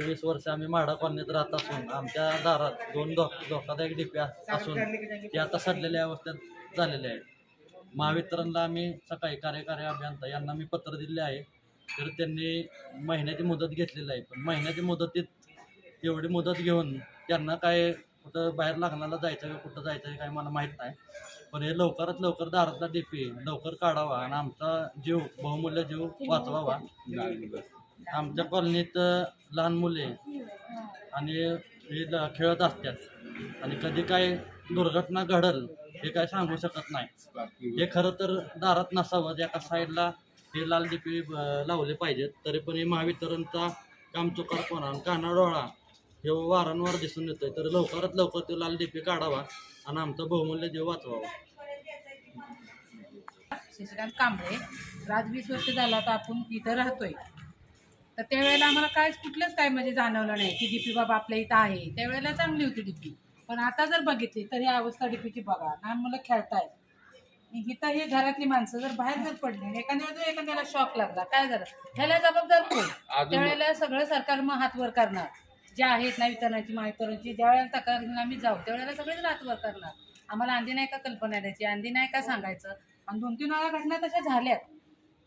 वीस वर्ष आम्ही म्हाडा कॉलनीत राहत असून आमच्या दारात दोन धो धोकादायक डिप्या असून ते आता सडलेल्या अवस्थेत झालेले आहेत महावितरणला आम्ही सकाळी कार्यकारी अभियंता यांना मी पत्र दिले आहे. तर त्यांनी महिन्याची मुदत घेतलेली आहे. पण महिन्याची मुदतीत एवढी मुदत घेऊन त्यांना काय कुठं बाहेर लग्नाला जायचं का कुठं जायचं आहे काय मला माहीत नाही. पण हे लवकरात लवकर दारातला डीपी लवकर काढावा आणि आमचा जीव बहुमूल्य जीव वाचवावा. आमच्या कॉलनीत लहान मुले आणि हे ल- खेळत असतात. आणि कधी काय दुर्घटना घडल हे काय सांगू शकत नाही. हे खरं तर दारात नसावं एका साईडला हे लाल डीपी लावले पाहिजेत. तरी पण हे महावितरणचा कामचुकारपणा आणि कानाडोळा हे वारंवार दिसून येतोय. तर लवकरात लवकर तो लाल डीपी काढावा आणि आमचा बहुमूल्य जीव वाचवावा. शशिकांत कांबळे राज वीस वर्ष झाला आता आपण इथं राहतोय. तर त्यावेळेला आम्हाला काय कुठलंच काय म्हणजे जाणवलं नाही की डीपी बाबा आपल्या इथं आहे. त्यावेळेला चांगली होती डीपी पण आता जर बघितली तर ही अवस्था डीपीची बघा. लहान मुलं खेळतायत. इथं हे घरातली माणसं जर बाहेर जर पडली एखाद्या एखाद्याला शॉक लागला काय झालं? ह्याला जबाबदार कोण? त्यावेळेला सगळं सरकार मग हात वर करणार. जे आहेत ना वितरणाची माहिती ज्या वेळेला तक्रार घेऊन आम्ही जाऊ त्यावेळेला सगळेच हात वर करणार. आम्हाला आंधी नाही का कल्पना द्यायची आंधी नाही का सांगायचं. आणि दोन तीन वेळा घटना तशा झाल्यात.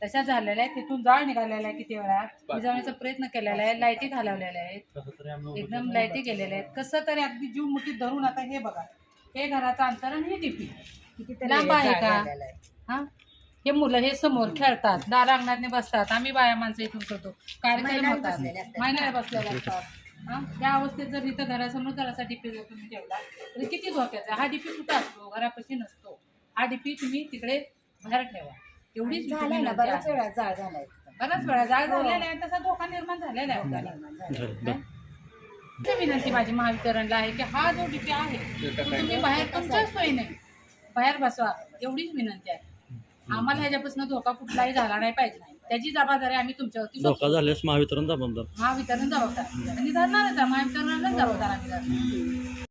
तशा झालेल्या आहेत. तिथून जाळ निघालेला आहे किती वेळा. विजावण्याचा प्रयत्न केलेला आहे. लाईटी घालवलेल्या आहेत. कसं तरी आम्ही एकदम लाईटी गेलेल्या आहेत. कसं तरी अगदी जीव मुठीत धरून आता हे बघा. हे घराचं अंतर आणि हे टिपी. लांब आहे का? हा? हे मुलं हे समोर खेळतात. दार अंगणात बसतात. आम्ही बाया माणसं इथून करतो. कार्यक्रम होतात. महिला बसलेल्या असतात. हा? त्या अवस्थेत जर इथं घरासमोर जरासा डीपी जर तुम्ही ठेवला तर किती धोक्याचा आहे? हा डीपी कुठं असतो? घरापाशी नसतो. हा डीपी तुम्ही तिकडे बाहेर ठेवा. एवढीच झालाय विनंती ना आहे. बऱ्याच वेळा जाळ झालाय. बऱ्याच वेळा जाळ झालेला आहे तसा धोका निर्माण झालेला आहे. आपल्याला. ही? विनंती माझी महावितरणला आहे की हा जो डीपी आहे तो तुम्ही बाहेर तुमच्याच सोयीने बाहेर बसवा एवढीच विनंती आहे. आम्हाला ह्याच्यापासून धोका कुठलाही झाला नाही पाहिजे. त्याची जबाबदारी आम्ही तुमच्यावरती धोका. झाल्यास महावितरण जबाबदार. महावितरण जबाबदार. आणि धरणारच आहे महावितरणाला जबाबदार आम्ही धरणार.